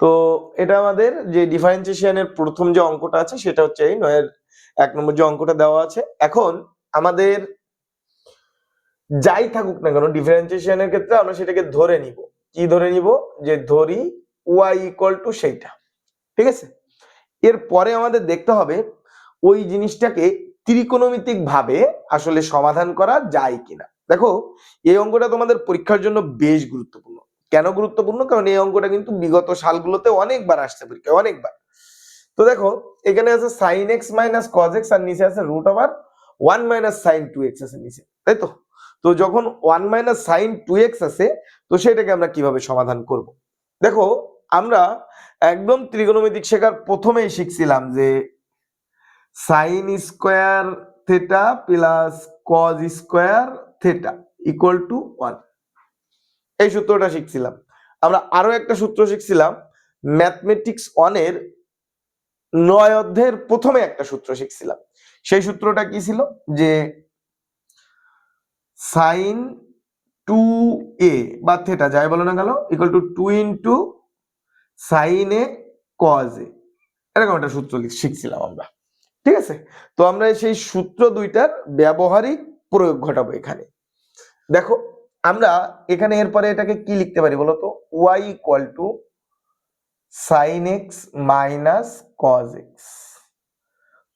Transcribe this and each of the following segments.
তো এটা আমাদের যে ডিফারেন্সিয়েশনের প্রথম যে অঙ্কটা আছে, সেটা হচ্ছে এই নয়ের এক নম্বর যে অঙ্কটা দেওয়া আছে। এখন আমাদের যাই থাকুক না কেন ডিফারেন্সিয়েশনের ক্ষেত্রে আমরা সেটাকে ধরে নিব। কি ধরে নিব? যে ধরি ওয়াই ইকুয়াল টু সেইটা। ঠিক আছে? এরপরে আমাদের দেখতে হবে ওই জিনিসটাকে ত্রিকোণমিতিক ভাবে আসলে সমাধান করা যায় কিনা। দেখো, এই অঙ্কটা তোমাদের পরীক্ষার জন্য বেশ গুরুত্বপূর্ণ। কেন গুরুত্বপূর্ণ? কারণ এই অঙ্কটা কিন্তু বিগত সালগুলোতে অনেকবার আসছে, পরীক্ষায় অনেকবার। তো দেখো, এখানে আছে sine x minus cos x আর নিচে আছে root over one minus sine two x আছে নিচে, তাই তো? তো যখন one minus sine two x আছে, তো সেটাকে আমরা কীভাবে সমাধান করব? দেখো, আমরা একদম ত্রিকোণমিতিক শেখার প্রথমেই শিখছিলাম যে sine square theta plus cos square theta equal to one এই সূত্রটা শিখছিলাম। আমরা আরও একটা সূত্র শিখছিলাম। ম্যাথমেটিক্স ওয়ানের নয় অধ্যায়ের প্রথমে একটা সূত্র শিখছিলাম। সেই সূত্রটা কি ছিল? যে সাইন টু এ বা থেটা যাই বলো না গেল equal to two into sine A cos A এরকম একটা সূত্র শিখছিলাম আমরা। ঠিক আছে? তো আমরা সেই সূত্র দুইটার ব্যবহারিক প্রয়োগ ঘটাবো এখানে। দেখো আমরা এখানে এরপরে এটাকে কি লিখতে পারি বলতো? Y equal to sin x minus cos x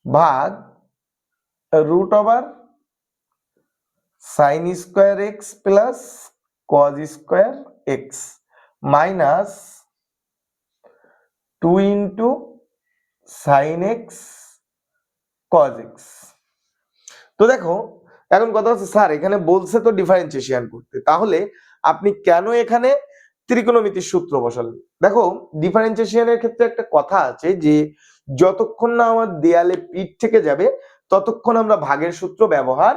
ভাগ root over sin square x plus cos square x minus two into sin x cos x তো দেখো এখন কথা হচ্ছে, স্যার, এখানে বলছে তো ডিফারেন্সিয়েশন করতে। তাহলে আপনি কেন এখানে ত্রিকোণমিতির সূত্র বসালেন? দেখো ডিফারেন্সিয়েশনের ক্ষেত্রে একটা কথা আছে যে, যতক্ষণ না আমার দেয়ালে পিঠ থেকে যাবে, ততক্ষণ আমরা ভাগের সূত্র ব্যবহার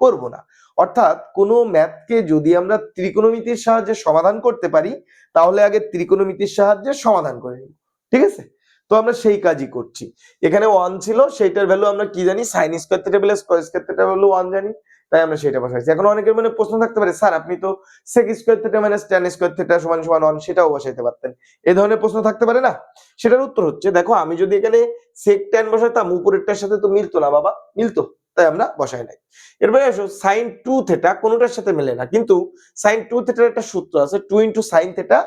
করব না। অর্থাৎ কোনো ম্যাথকে যদি আমরা ত্রিকোণমিতির সাহায্যে সমাধান করতে পারি, তাহলে আগে ত্রিকোণমিতির সাহায্যে সমাধান করে নিব। ঠিক আছে? তো আমরা সেই কাজই করছি। এখানে ওয়ান ছিল, সেইটার ভ্যালু আমরা কি জানি? Sin square theta plus cos square theta value one জানি, তাই আমরা সেটা বসাইছি। এখন অনেকের মনে প্রশ্ন থাকতে পারে, স্যার, আপনি তো sec square theta minus tan square theta সমান সমান ওয়ান সেটাও বসাইতে পারতেন। এ ধরনের প্রশ্ন থাকতে পারে না? সেটার উত্তর হচ্ছে, দেখো, আমি যদি এখানে সেক ট্যান বসাইতাম, উপরেরটার সাথে তো মিলতো না, বাবা, মিলতো, তাই আমরা বসাই নাই। এরপরে আসো সাইন টু থেটা কোনোটার সাথে মেলে না, কিন্তু সাইন টু থেটার একটা সূত্র আছে two into sin theta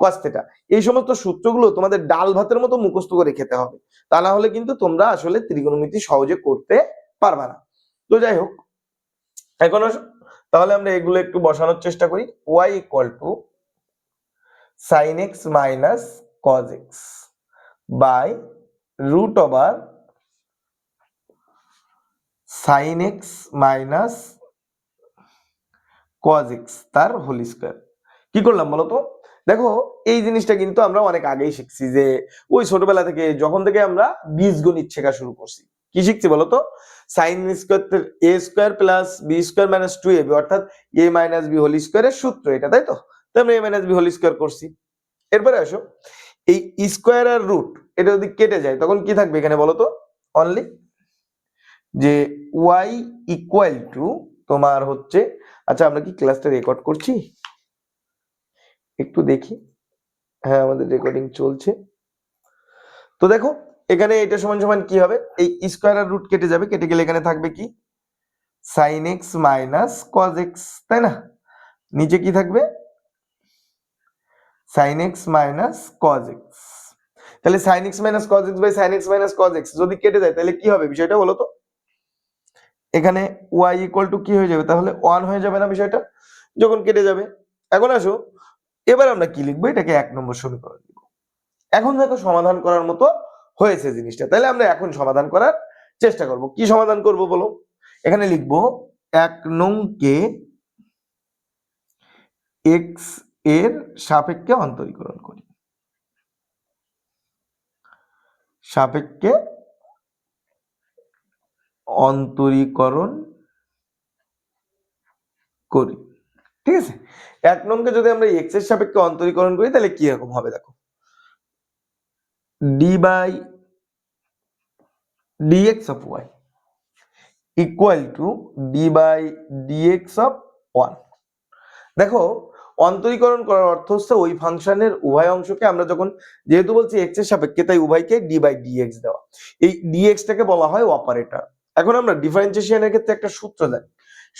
cos theta এই সমস্ত সূত্রগুলো তোমাদের ডাল ভাতের মতো মুখস্থ করে খেতে হবে। তা না হলে কিন্তু তোমরা আসলে ত্রিকোণমিতি সহজে করতে পারবে না। তো যাই হোক, এখন তাহলে আমরা এগুলো একটু বসানোর চেষ্টা করি। Y equal to sin x minus cos x by root over sin x minus cos x তার হোল স্কোয়ার কি করলাম বলো তো? দেখো, এই জিনিসটা কিন্তু আমরা অনেক আগেই শিখছি যে, ওই ছোটবেলা থেকে যখন থেকে আমরা বীজগণিত শেখা শুরু করছি। কি শিখছি বলতো? Sin square A square plus B square minus two A B অর্থাৎ এ মাইনাস বি হোল স্কোয়ারের সূত্র এটা, তাই তো? আমরা A minus B whole square করছি। এরপরে আসো, এই স্কোয়ার আর রুট এটা যদি কেটে যায়, তখন কি থাকবে এখানে বলো তো অনলি যে ওয়াই ইকুয়াল টু তোমার হচ্ছে আচ্ছা আমরা কি ক্লাসটা রেকর্ড করছি? একটু দেখি। হ্যাঁ আমাদের রেকর্ডিং চলছে। তো দেখো, এখানে এটা সমান সমান কি হবে? এই স্কোয়ার রুট কেটে যাবে। কেটে গেলে এখানে থাকবে কি? Sin x minus cos x তাই না? নিচে কি থাকবে? Sin x minus cos x তাহলে sin x minus cos x by sin x minus cos x যদি কেটে যায়, তাহলে কি হবে বিষয়টা বলো তো? এখানে ওয়াই ইকুয়াল টু কি হয়ে যাবে? তাহলে ওয়ান হয়ে যাবে না বিষয়টা? যখন কেটে যাবে। এখন আসো এবার আমরা কি লিখব? এটাকে এক নম্বর সমীকরণ লিখব। এখন দেখো সমাধান করার মতো হয়েছে জিনিসটা। তাহলে আমরা এখন সমাধান করার চেষ্টা করব। কি সমাধান করব বলো? এখানে লিখব, এক নংকে এক্সের সাপেক্ষে অন্তরীকরণ করি। সাপেক্ষে অন্তরীকরণ করি। ঠিক আছে? এক নংকে যদি আমরা এক্সের সাপেক্ষে অন্তরীকরণ করি, তাহলে কি রকম হবে দেখো? D by of y equal to d by dx of one দেখো, অন্তরীকরণ করার অর্থ হচ্ছে ওই ফাংশনের উভয় অংশকে আমরা যখন যেহেতু বলছি এক্সের সাপেক্ষে, তাই উভয়কে ডি বাই ডিএক্স দেওয়া। এই ডিএক্স টাকে বলা হয় অপারেটর এখন আমরা ডিফারেন্সিয়েশনের ক্ষেত্রে একটা সূত্র জানি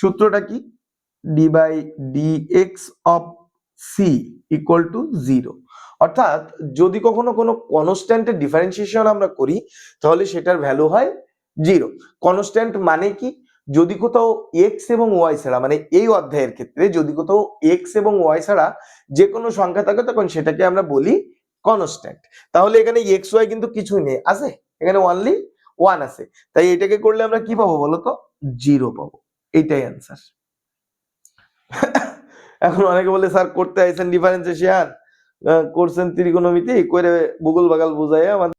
সূত্রটা কি? D by dx of c equal to zero অর্থাৎ যদি কখনো কোনো কনস্ট্যান্টের ডিফারেন্সিয়েশন আমরা করি, তাহলে সেটার ভ্যালু হয় জিরো কনস্ট্যান্ট মানে কি? যদি কোথাও এক্স এবং ওয়াই ছাড়া মানে এই অধ্যায়ের ক্ষেত্রে যদি কোথাও এক্স এবং ওয়াই ছাড়া যে কোনো সংখ্যা থাকে, তখন সেটাকে আমরা বলি কনস্ট্যান্ট তাহলে এখানে এক্স ওয়াই কিন্তু কিছুই নেই। আছে? এখানে অনলি ওয়ান আছে। তাই এটাকে করলে আমরা কি পাবো বলো তো জিরো পাবো। এইটাই অ্যান্সার এখন অনেকে বলে স্যার করতে আইছেন ডিফারেন্সিয়েশন করছেন ত্রিকোণমিতি করে ভূগোল বাগাল বুঝাই আমাদের